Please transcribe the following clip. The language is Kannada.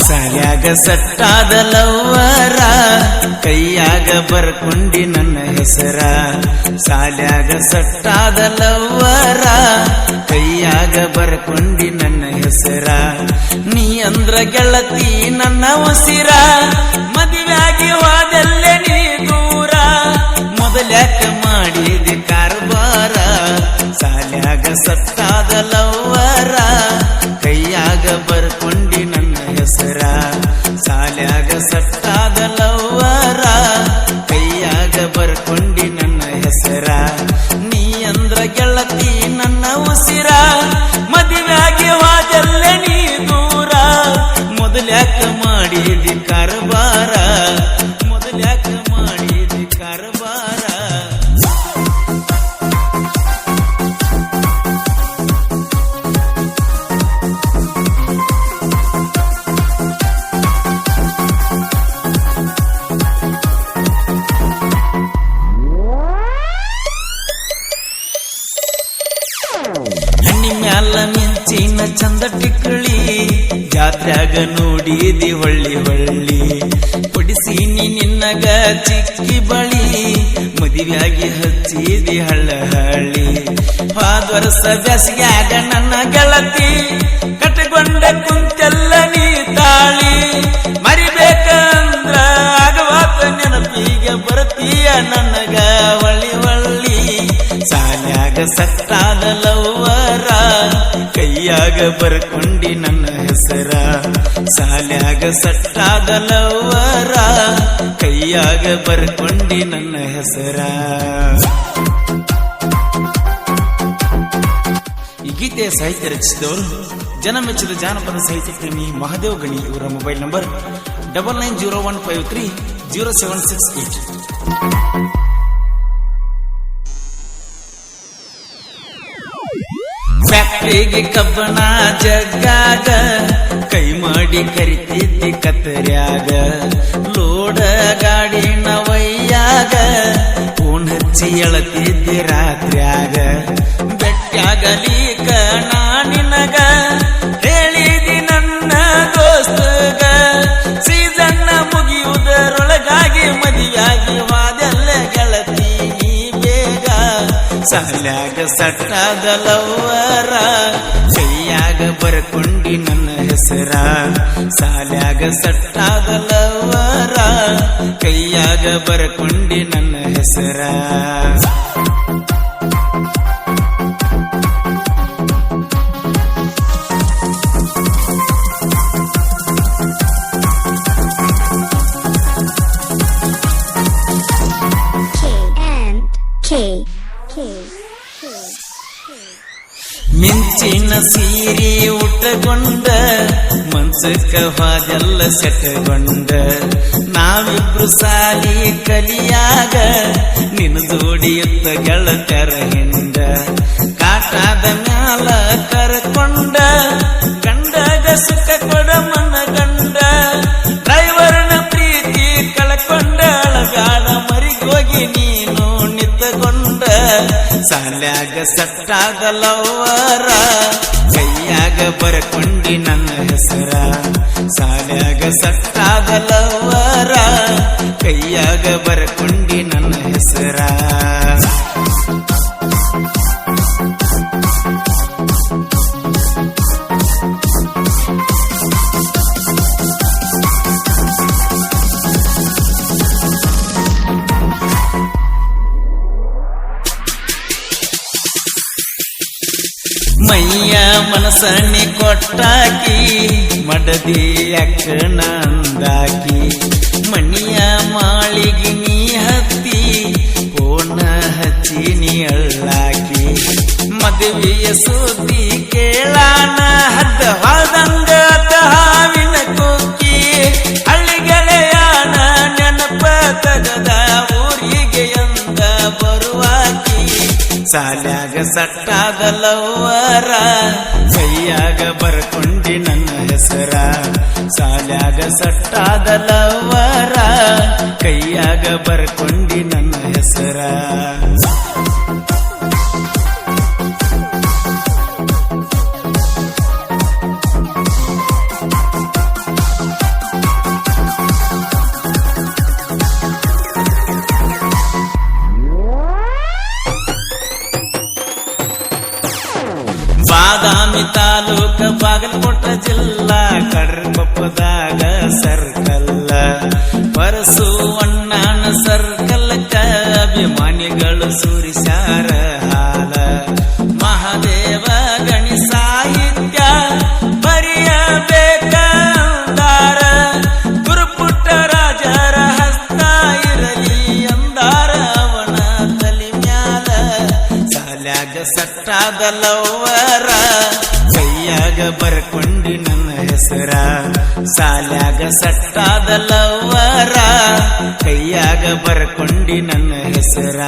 ಸಾಲ್ಯಾಗ ಸಟ್ಟಾದ ಲವ್ವರ, ಕೈಯಾಗ ಬರ್ಕೊಂಡಿ ನನ್ನ ಹೆಸರ. ಸಾಲ್ಯಾಗ ಸಟ್ಟಾದ ಲವ್ವರ, ಕೈಯಾಗ ಬರ್ಕೊಂಡಿ ನನ್ನ ಹೆಸರ. ನೀ ಅಂದ್ರ ಗೆಳತಿ ನನ್ನ ಉಸಿರ, ಮದುವೆಯಾಗಿ ಹೋದಲ್ಲೇ ನೀ ದೂರ. ಮೊದಲ್ಯಾಕ ಮಾಡಿದೆ ಕಾರ್ಬಾರ, ಸಾಲ್ಯಾಗ ಸಟ್ಟಾದ ಲವ್ವರ ಜಾತ್ರ್ಯಾಗ ನೋಡಿದಿ ಹೊಳ್ಳಿ ಹೊಳ್ಳಿ. ಕೊಡಿಸೀನಿ ನಿನ್ನಗ ಚಿಕ್ಕಿ ಬಳಿ, ಮದುವೆಯಾಗಿ ಹಚ್ಚಿದಿ ಹಳ್ಳ ಹಳ್ಳಿ. ಹೋದ ವರ್ಷ ಬ್ಯಾಸಿಗ್ಯಾಗ ನನ್ನ ಗೆಳತಿ ಸಾಲ್ಯಾಗ ಸತ್ತಾದ ಲವ್ವರ. ಕೈಯಾಗ ಬರ್ಕೊಂಡಿ ನನ್ನ ಹೆಸರ. ಸಾಲ್ಯಾಗ ಸಟ್ಟಾದ ಲವ್ವರ. ಕೈಯಾಗ ಬರ್ಕೊಂಡಿ ನನ್ನ ಹೆಸರ. ಈ ಗೀತೆಯ ಸಾಹಿತ್ಯ ರಚಿಸಿದವರು ಜನಮೆಚ್ಚಿದ ಜಾನಪದ ಸಾಹಿತ್ಯ ಪ್ರೇಮಿ ಮಹಾದೇವ್ ಗಣಿ ಇವರ mobile number double nine zero one five three zero seven six eight. ಫ್ಯಾಕ್ಟ್ರಿಗೆ ಕಬ್ಬಣ ಜಗ್ಗಾಗ ಕೈ ಮಾಡಿ ಕರಿತಿದ್ದಿ ಕತ್ತರ್ಯಾಗ. ಲೋಡ ಗಾಡಿನ ವೈಯಾಗ ಫೋನ್ ಹಚ್ಚಿ ಎಳತಿದ್ದಿ ರಾತ್ರ್ಯಾಗ. ಸಾಲ್ಯಾಗ ಸಟ್ಟಾದ ಲವ್ವರ ಕೈಯಾಗ ಬರ್ಕೊಂಡಿ ನನ್ನ ಹೆಸರ ಸಾಲ್ಯಾಗ ಸಟ್ಟಾದ ಕೈಯಾಗ ಬರ್ಕೊಂಡಿ ನನ್ನ ಹೆಸರ Okay. ಮಿಂಚಿನ ಸೀರೆ ಉಟ್ಟಗೊಂಡ, ಮನ್ಸಕ್ಕ ಹಾಗೆಲ್ಲ ಸೆಟ್ಟಗೊಂಡ. ನಾವಿಬ್ರು ಸಾಲಿ ಕಲಿಯಾಗ, ನಿನ್ನ ಜೋಡಿಯುತ್ತ ಗೆಳತರ ಹಿಂದ ಕಾಟಾದ ಮ್ಯಾಲ ಕರ್ಕೊಂಡ, ಕಂಡಾಗ ಸುಖ ಸಾಲ್ಯಾಗ ಸಟ್ಟಾದ ಲವ್ವರ ಕೈಯಾಗ ಬರ್ಕೊಂಡಿ ನನ್ನ ಹೆಸರ. ಸಾಲ್ಯಾಗ ಸಟ್ಟಾದ ಕೈಯಾಗ ಬರ್ಕೊಂಡಿ ನನ್ನ ಹೆಸರ. ಮೈಯ ಮನಸಣ್ಣಿ ಕೊಟ್ಟಾಕಿ, ಮಡದಿ ಅಕ್ಕನಂದಾಕಿ. ಮಣಿಯ ಮಾಳಿಗೆ ನೀ ಹತ್ತಿ ಪೋಣ ಹಚ್ಚಿ ನೀ ಅಳ್ಳಾಕಿ. ಮದುವೆಯ ಸುದ್ದಿ ಕೇಳಾನ, ಹದ್ದ ಹೊದಂಗ ಸಾಲ್ಯಾಗ ಸಟ್ಟಾದ ಲವ್ವರ ಕೈಯಾಗ ಬರ್ಕೊಂಡಿ ನನ್ನ ಹೆಸರ. ಸಾಲ್ಯಾಗ ಸಟ್ಟಾದ ಲವ್ವರ ಕೈಯಾಗ ಬರ್ಕೊಂಡಿ ನನ್ನ ಹೆಸರ. ತಾಲೂಕ ಬಾಗಲಕೋಟ ಜಿಲ್ಲಾ ಕಡ್ರಕೊಪ್ಪದಾಗ ಸರ್ಕಲ್ಲ. ಪರಸುವಣ್ಣನ ಸರ್ಕಲ್ಕ ಅಭಿಮಾನಿಗಳು ಸುರಿಸಾರ ಹಾಲ. ಮಹಾದೇವ ಗಣಿ ಸಾಹಿತ್ಯ ಬರೆಯಬೇಕಂದಾರ. ಗುರುಪುಟ್ಟ ರಾಜರ ಹಸ್ತ ಇರಲಿ ಅಂದಾರ. ಅವನ ತಲೆ ಮ್ಯಾಲ ಸಾಲ್ಯಾಗ ಸಟ್ಟಾದಲ್ಲವರ ಕೈಯಾಗ ಬರ್ಕೊಂಡಿ ನನ್ನ ಹೆಸರ. ಸಾಲ್ಯಾಗ ಸಟ್ಟಾದಲ್ಲವರ ಕೈಯಾಗ ಬರ್ಕೊಂಡಿ ನನ್ನ ಹೆಸರ.